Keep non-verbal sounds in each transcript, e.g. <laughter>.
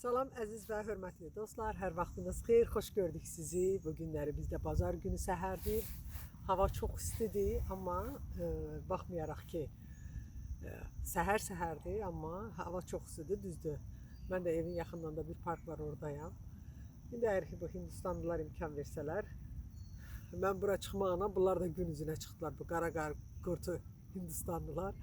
Salam əziz və hörmətli dostlar, hər vaxtınız xeyir, xoş gördük sizi. Bu günləri bizdə bazar günü səhərdir. Hava çox istidir, amma e, baxmayaraq ki, e, səhər səhərdir, amma hava çox istidir, düzdür. Mən də evin yaxınında bir park var, oradayam. İndi ki, bu Hindistanlılar imkan versələr, mən bura çıxmağına bunlar da gün üzünə çıxdılar. Bu qara qar qurtu Hindistanlılar.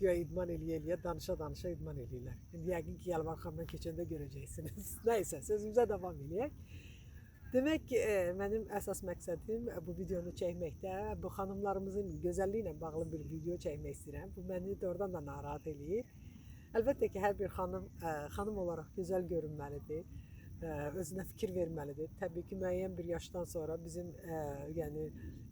Güya idman eləyə eləyə danışa danışa idman eləyirlər. İndi yəqin ki, Yalvarxandan keçəndə görəcəksiniz. <laughs> Nəysə, sözümüzə davam eləyək. Demək ki, e, mənim əsas məqsədim e, bu videonu çəkməkdə bu xanımlarımızın gözəlliyi bağlı bir video çəkmək istəyirəm. Bu məni doğrudan da narahat eləyir. Əlbəttə ki, hər bir xanım ə, xanım olaraq gözəl görünməlidir. Özünə fikir verməlidir. Təbii ki, müəyyən bir yaşdan sonra bizim ə, yəni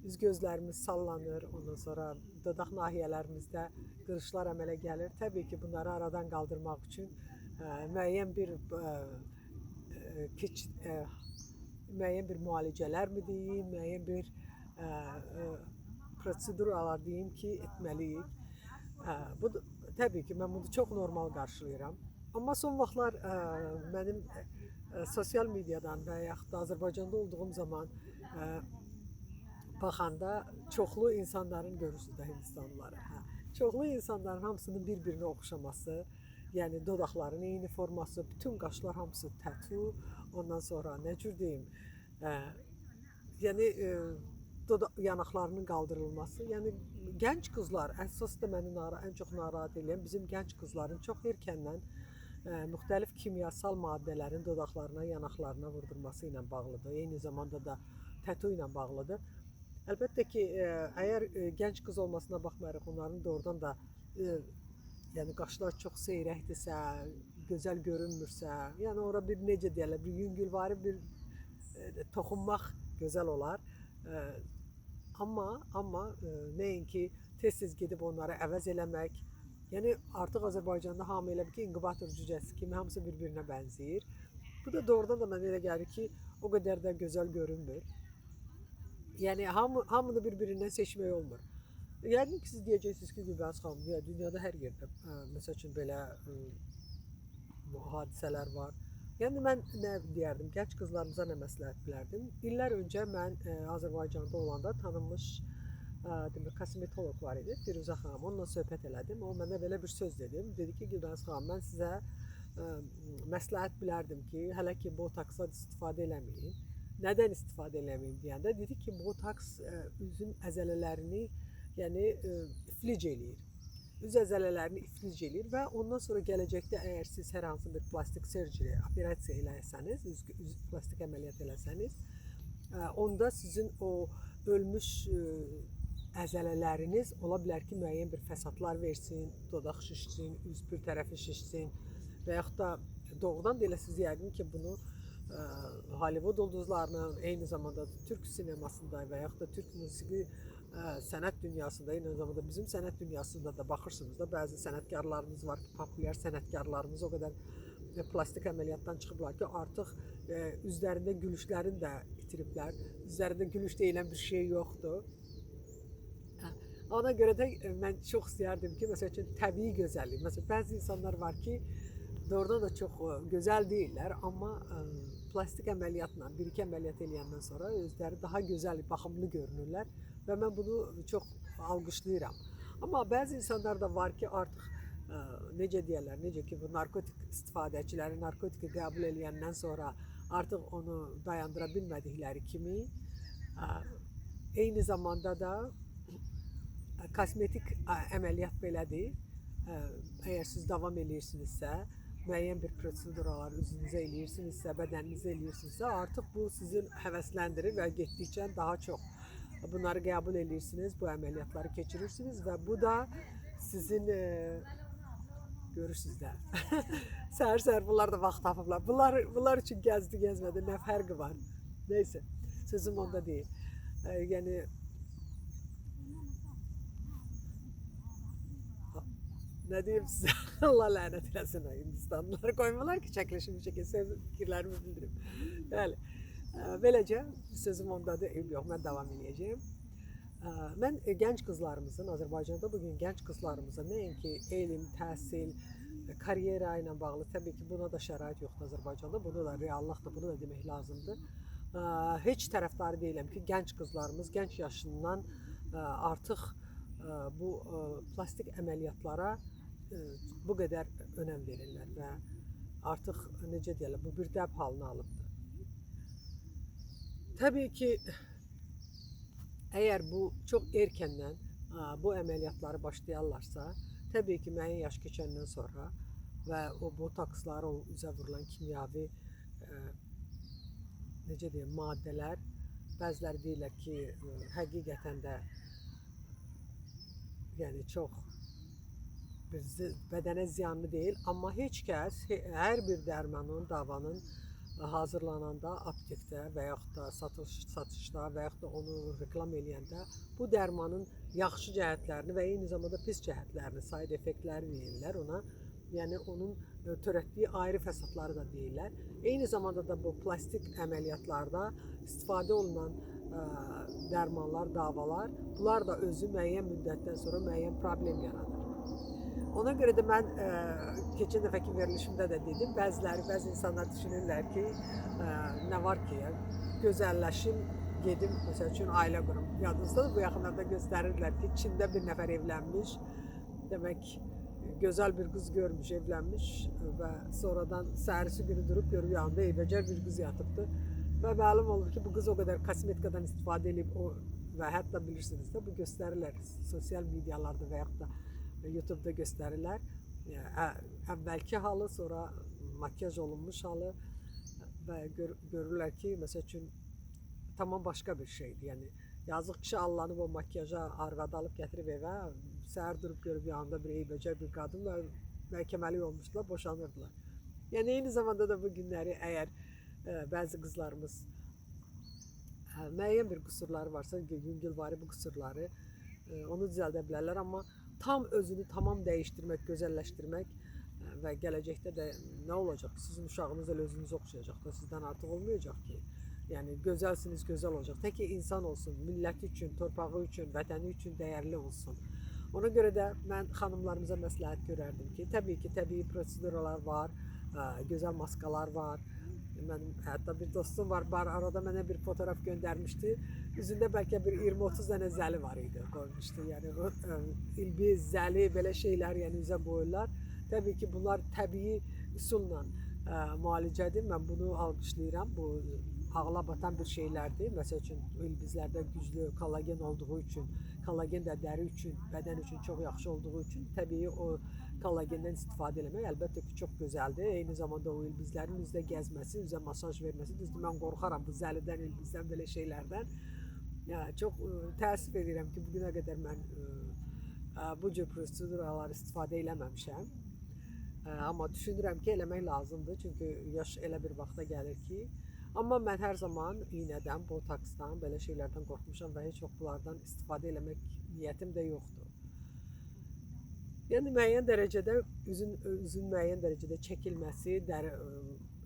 üz gözlərimiz sallanır, ondan sonra dodaq nahiyələrimizdə qırışlar əmələ gəlir. Təbii ki, bunları aradan qaldırmaq üçün ə, müəyyən bir ə, ə, keç ə, müəyyən bir müalicələr mi deyim, müəyyən bir ə, ə, proseduralar deyim ki, etməliyik. Ə, bu təbii ki, mən bunu çox normal qarşılayıram. Amma son vaxtlar ə, mənim sosial mediadan və yaxud da Azərbaycanda olduğum zaman ə, baxanda çoxlu insanların görürsüz də Hindistanlıları. Hə. Çoxlu insanların hamısının bir-birinə oxşaması, yəni dodaqların eyni forması, bütün qaşlar hamısı tətu, ondan sonra nə cür deyim, ə, yəni ə, doda yanaqlarının qaldırılması, yəni gənc qızlar əsas da məni nara ən çox narahat edən bizim gənc qızların çox erkəndən müxtəlif kimyasal maddələrin dodaqlarına, yanaqlarına vurdurması ilə bağlıdır. Eyni zamanda da tətu ilə bağlıdır. Əlbəttə ki, əgər gənc qız olmasına baxmayaraq onların doğrudan da ə, yəni qaşlar çox seyrəkdirsə, gözəl görünmürsə, yəni ora bir necə deyirlər, bir yüngülvari bir ə, toxunmaq gözəl olar. Ə, amma amma nəinki tez-tez gedib onları əvəz eləmək. Yəni artıq Azərbaycanda hamı elə bil ki, inkubator cücəsi kimi hamısı bir-birinə bənzəyir. Bu da doğrudan da mənə elə gəlir ki, o qədər də gözəl görünmür. Yəni hamı hamını bir-birindən seçmək olmur. Yəqin ki, siz deyəcəksiniz ki, Gülbəniz xanım, ya dünyada hər yerdə ə, məsəl üçün belə ə, hadisələr var. Yəni mən nə deyərdim, gənc qızlarımıza nə məsləhət bilərdim? İllər öncə mən ə, Azərbaycanda olanda tanınmış demək kosmetoloq var idi, Firuzə xanım. Onunla söhbət elədim. O mənə belə bir söz dedim. Dedi ki, Gülbəniz xanım, mən sizə ə, məsləhət bilərdim ki, hələ ki botoksdan istifadə eləməyin. Nədən istifadə eləməyin deyəndə dedi ki, botaks ə, üzün əzələlərini, yəni ə, iflic eləyir. Üz əzələlərini iflic eləyir və ondan sonra gələcəkdə əgər siz hər hansı bir plastik surgery, operasiya eləsəniz, üz, üz plastik əməliyyat eləsəniz, ə, onda sizin o ölmüş ə, əzələləriniz ola bilər ki, müəyyən bir fəsadlar versin, dodaq şişsin, üz bir tərəfi şişsin və yaxud da doğrudan da elə siz yəqin ki, bunu ə, Hollywood ulduzlarının eyni zamanda Türk sinemasında və yaxud da Türk musiqi ə, sənət dünyasında, eyni zamanda bizim sənət dünyasında da baxırsınız da bəzi sənətkarlarımız var ki, populyar sənətkarlarımız o qədər ə, plastik əməliyyatdan çıxıblar ki, artıq ə, üzlərində gülüşlərini də itiriblər. Üzlərində gülüş deyilən bir şey yoxdur. Ona görə də ə, mən çox istəyərdim ki, məsəl üçün təbii gözəllik. Məsələn, bəzi insanlar var ki, doğrudan da çox ə, gözəl deyillər, amma ə, plastik əməliyyatla, bir-iki əməliyyat eləyəndən sonra özləri daha gözəl, baxımlı görünürlər və mən bunu çox alqışlayıram. Amma bəzi insanlar da var ki, artıq ə, necə deyirlər, necə ki bu narkotik istifadəçiləri narkotiki qəbul edəndən sonra artıq onu dayandıra bilmədikləri kimi ə, eyni zamanda da kosmetik ə, əməliyyat belədir. Ə, Əgər siz davam eləyirsinizsə, müəyyən bir proseduralar üzünüzə eləyirsinizsə, bədəninizə eləyirsinizsə, artıq bu sizi həvəsləndirir və getdikcə daha çox bunları qəbul edirsiniz, bu əməliyyatları keçirirsiniz və bu da sizin e, görürsüz də. <laughs> Səhər-səhər bunlar da vaxt tapıblar. Bunlar bunlar üçün gəzdi, gəzmədi, nə fərqi var? Nəysə, sözüm onda deyil. E, ne diyeyim size <laughs> Allah lanet etsin Hindistanlıları koymalar ki çekleşim çekilse fikirlerimi bildirim. Yani böylece ee, sözüm onda da yok. Ben devam edeceğim. Ee, Mən e, gənc qızlarımızın, Azərbaycanda bugün genç gənc qızlarımızın nəinki elm, təhsil, e, karyera ilə bağlı təbii ki, buna da şərait yoxdur Azərbaycanda. Bunu da reallıqdır, bunu da demək lazımdır. Ee, heç tərəfdarı deyiləm ki, gənc qızlarımız gənc yaşından e, artıq bu plastik əməliyyatlara bu qədər önəm verirlər və artıq necə deyirlər, bu bir dəb halını alıbdır. Təbii ki, əgər bu çox erkəndən bu əməliyyatları başlayarlarsa, təbii ki, müəyyən yaş keçəndən sonra və o botokslar, o üzə vurulan kimyəvi ə, necə deyim, maddələr bəziləri deyirlər ki, ə, həqiqətən də yəni çox bədənə ziyanlı deyil, amma heç kəs hər bir dərmanın, davanın hazırlananda aptekdə və yaxud da satış satışda və yaxud da onu reklam eləyəndə bu dərmanın yaxşı cəhətlərini və eyni zamanda pis cəhətlərini, side effektləri deyirlər ona. Yəni onun ə, törətdiyi ayrı fəsadları da deyirlər. Eyni zamanda da bu plastik əməliyyatlarda istifadə olunan ə, dərmanlar, davalar, bunlar da özü müəyyən müddətdən sonra müəyyən problem yaradır. Ona görə də mən ə, keçən dəfəki verilişimdə də dedim, bəziləri, bəzi insanlar düşünürlər ki, ə, nə var ki, gözəlləşim, gedim, məsəl üçün ailə qurum. Yadınızdadır, bu yaxınlarda göstərirlər ki, Çində bir nəfər evlənmiş, demək gözəl bir qız görmüş, evlənmiş və sonradan səhərisi günü durub görüb yanında eybəcər bir qız yatıbdı. Və məlum olur ki, bu qız o qədər kosmetikadan istifadə edib o və hətta bilirsiniz də bu göstərirlər sosial medialarda və da YouTube-da göstərirlər. Yəni, ə- əvvəlki halı, sonra makyaj olunmuş halı və gör, görürlər ki, məsəl üçün tamam başqa bir şeydir. Yəni yazıq kişi allanıb o makyaja arvad alıb gətirib evə, səhər durub görüb yanında bir eybəcər bir qadın və məhkəməlik olmuşdular, boşanırdılar. Yəni eyni zamanda da bu günləri əgər ə, bəzi qızlarımız ə, müəyyən bir qüsurları varsa, yüngülvari bu qüsurları ə, onu düzəldə bilərlər, amma tam özünü tamam değiştirmek, gözelleştirmek e, ve gelecekte de ne olacak? Sizin uşağınız el özünüz okşayacak da sizden artık olmayacak ki. Yani gözelsiniz güzel olacak. Teki insan olsun, millet için, torpağı için, vətəni için değerli olsun. Ona göre de ben hanımlarımıza məsləhət görərdim ki, tabii ki təbii proseduralar var, e, güzel maskalar var, benim hatta bir dostum var, bar arada bana bir fotoğraf göndermişti. Yüzünde belki bir 20-30 tane zəli var idi, koymuştu. Yani e, ilbi, zəli, belə şeyler yani üzə boyurlar. Tabii ki bunlar təbii üsulla e, müalicədir. Mən bunu alqışlayıram. Bu ağla batan bir şeylərdir. Məsəl üçün ilbizlərdə güclü kollagen olduğu üçün, kollagen də dəri üçün, bədən üçün çox yaxşı olduğu üçün təbii o kollagendən istifadə etmək əlbəttə ki, çox gözəldir. Eyni zamanda o ilbizlərin üzdə gəzməsi, üzə masaj verməsi, düzdür mən qorxaram bu zəlidən, ilbizdən belə şeylərdən. Ya, çox ə, təəssüf edirəm ki, bu günə qədər mən ə, ə, bu cür proseduralar istifadə eləməmişəm. Ə, Amma düşünürəm ki, eləmək lazımdır, çünki yaş elə bir vaxta gəlir ki, amma mən hər zaman iynədən, botoksdan, belə şeylərdən qorxmuşam və heç vaxt bunlardan istifadə eləmək niyyətim də yoxdur. Yəni müəyyən dərəcədə üzün üzün müəyyən dərəcədə çəkilməsi, dəri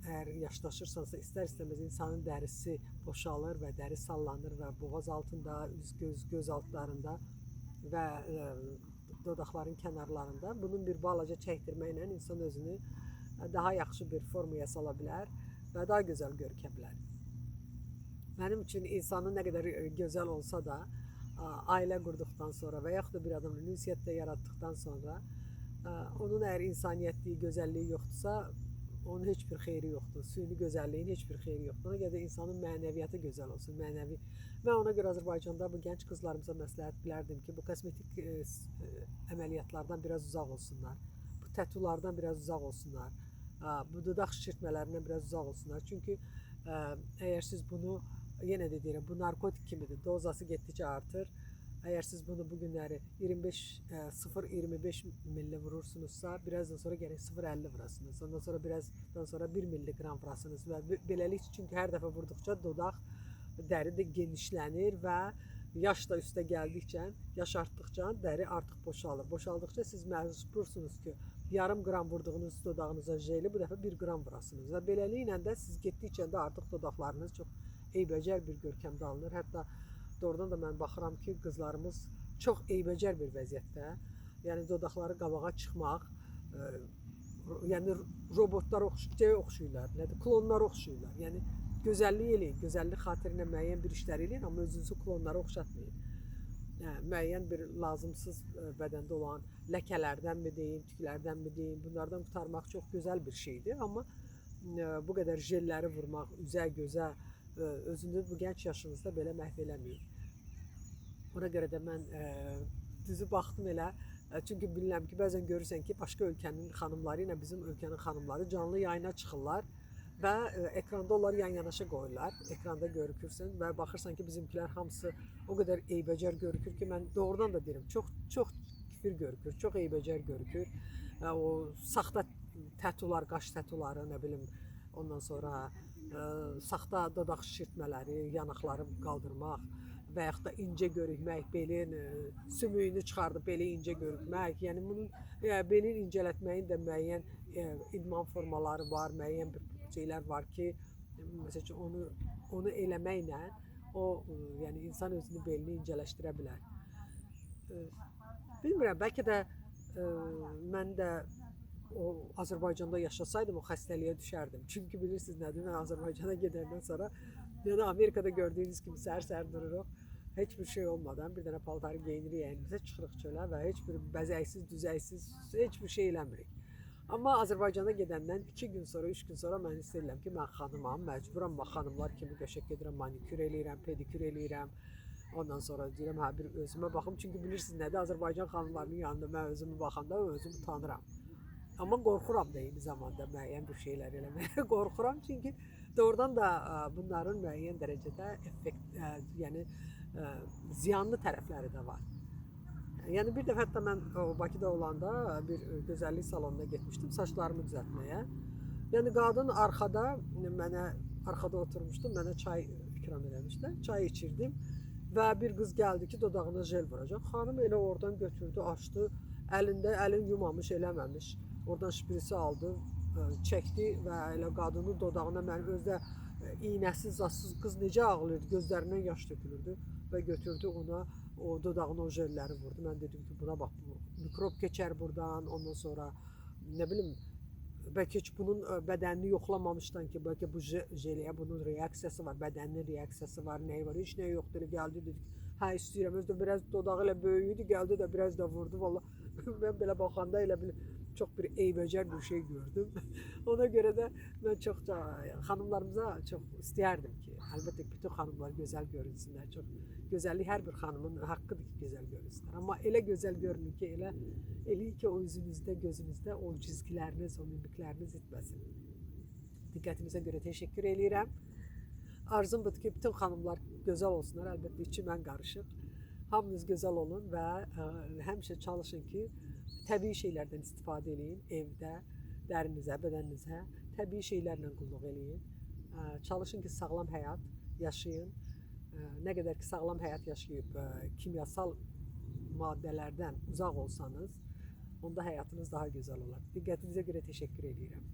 əgər yaşlaşırsansa istər-istəməz insanın dərisi boşalır və dəri sallanır və boğaz altında, üz göz göz altlarında və ə, dodaqların kənarlarında bunun bir balaca çəkdirməklə insan özünü daha yaxşı bir formaya sala bilər və daha gözəl görünə bilər. Mənim üçün insanın nə qədər ə, gözəl olsa da, ailə qurduqdan sonra və yaxud da bir adamla ünsiyyət də yaratdıqdan sonra onun əgər insaniyyətliyi, gözəlliyi yoxdursa, onun heç bir xeyri yoxdur. Süni gözəlliyin heç bir xeyri yoxdur. Ona görə də insanın mənəviyyatı gözəl olsun, mənəvi. Və ona görə Azərbaycanda bu gənc qızlarımıza məsləhət bilərdim ki, bu kosmetik ə, s- ə, əməliyyatlardan biraz uzaq olsunlar. Bu tətulardan biraz uzaq olsunlar. Bu dodaq şişirtmələrindən biraz uzaq olsunlar. Çünki ə, əgər siz bunu yenə də deyirəm, bu narkotik kimidir. Dozası getdikcə artır. Əgər siz bunu bu günləri 25 ə, 0.25 milli vurursunuzsa, birazdan sonra gərək 0.50 vurasınız. Ondan sonra birazdan sonra 1 milliqram vurasınız və be- beləlik çünki hər dəfə vurduqca dodaq dəri də genişlənir və yaş da üstə gəldikcə, yaş artdıqca dəri artıq boşalır. Boşaldıqca siz məcbursunuz ki, yarım qram vurduğunuz dodağınıza jeli bu dəfə 1 qram vurasınız və beləliklə də siz getdikcə də artıq dodaqlarınız çox eybəcər bir görkəmdə alınır. Hətta doğrudan da mən baxıram ki, qızlarımız çox eybəcər bir vəziyyətdə. Yəni dodaqları qabağa çıxmaq, ə, yəni robotlara oxşayır, oxşayırlar, nədir? Klonlara oxşayırlar. Yəni gözəllik eləyin, gözəllik xatirinə müəyyən bir işlər eləyin, amma özünüzü klonlara oxşatmayın. Hə, müəyyən bir lazımsız ə, bədəndə olan ləkələrdənmi deyim, tüklərdənmi deyim, bunlardan qurtarmaq çox gözəl bir şeydir, amma ə, bu qədər jelləri vurmaq üzə, gözə ə, özünü bu gənc yaşınızda belə məhv eləməyin. Ona görə də mən ə, düzü baxdım elə. Ə, Çünki bilirəm ki, bəzən görürsən ki, başqa ölkənin xanımları ilə bizim ölkənin xanımları canlı yayına çıxırlar və ə, ekranda onlar yan-yanaşa qoyurlar. Ekranda görükürsən və baxırsan ki, bizimkilər hamısı o qədər eybəcər görükür ki, mən doğrudan da deyirəm, çox çox küfür görükür, çox eybəcər görükür. Ə, O saxta tətular, qaş tətuları, nə bilim, ondan sonra ə, saxta dodaq şişirtmələri, yanaqları qaldırmaq və yaxud da incə görükmək, belin ə, sümüyünü çıxardıb belə incə görükmək. Yəni bunun ə, belin incələtməyin də müəyyən idman formaları var, müəyyən bir şeylər var ki, məsəl üçün onu onu eləməklə o ə, yəni insan özünü belini incələşdirə bilər. Ə, Bilmirəm, bəlkə də ə, mən də o Azərbaycanda yaşasaydım o xəstəliyə düşərdim. Çünki bilirsiniz nədir? Mən Azərbaycana gedəndən sonra yəni Amerikada gördüyünüz kimi səhər-səhər dururuq. Heç bir şey olmadan bir dənə paltarı geyinirik əynimizə, çıxırıq çölə və heç bir bəzəksiz, düzəksiz heç bir şey eləmirik. Amma Azərbaycana gedəndən 2 gün sonra, 3 gün sonra mən hiss edirəm ki, mən xanımam, məcburam bax xanımlar kimi qəşəng gedirəm, manikür eləyirəm, pedikür eləyirəm. Ondan sonra deyirəm, hə bir özümə baxım, çünki bilirsiniz nədir? Azərbaycan xanımlarının yanında mən özümü baxanda özümü utanıram. Amma qorxuram da eyni zamanda müəyyən bir şeylər eləməyə <laughs> qorxuram çünki doğrudan da bunların müəyyən dərəcədə effekt, yəni ziyanlı tərəfləri də var. Yəni bir dəfə hətta mən o Bakıda olanda bir ə, gözəllik salonuna getmişdim saçlarımı düzəltməyə. Yəni qadın arxada mənə arxada oturmuşdu, mənə çay ikram eləmişdi. Çay içirdim və bir qız gəldi ki, dodağına jel vuracaq. Xanım elə oradan götürdü, açdı. Əlində əlin yumamış, eləməmiş. Oradan şprisi aldı, ə, çəkdi və elə qadının dodağına mən özdə iynəsiz, zadsız qız necə ağlayırdı, gözlərindən yaş tökülürdü və götürdü ona o dodağına o jelləri vurdu. Mən dedim ki, buna bax bu mikrob keçər burdan, ondan sonra nə bilim bəlkə heç bunun ə, bədənini yoxlamamışdan ki, bəlkə bu je- jeliyə bunun reaksiyası var, bədəninin reaksiyası var, nəyi var, heç nə yoxdur. Gəldi dedi ki, hə istəyirəm. Özü də biraz dodağı elə böyük idi, gəldi də biraz da vurdu valla. <laughs> mən belə baxanda elə bil çok bir eğbecer bir şey gördüm. <laughs> Ona göre de ben çok da hanımlarımıza çok istiyerdim ki elbette bütün hanımlar güzel görünsünler. Çok güzelliği her bir hanımın hakkıdır ki güzel görünsünler. Ama ele güzel görünün ki ele, eli ki o yüzünüzde gözünüzde o çizgileriniz, o mimikleriniz gitmesin. Dikkatinize göre teşekkür ederim. Arzum budur ki bütün hanımlar güzel olsunlar. Elbette içim en karışık. Hamınız güzel olun ve e, hemşe çalışın ki təbii şeylərdən istifadə eləyin evdə, dərinizə, bədəninizə. Təbii şeylərlə qulluq eləyin. Çalışın ki, sağlam həyat yaşayın. Nə qədər ki, sağlam həyat yaşayıb kimyasal maddələrdən uzaq olsanız, onda həyatınız daha gözəl olar. Diqqətinizə görə təşəkkür edirəm.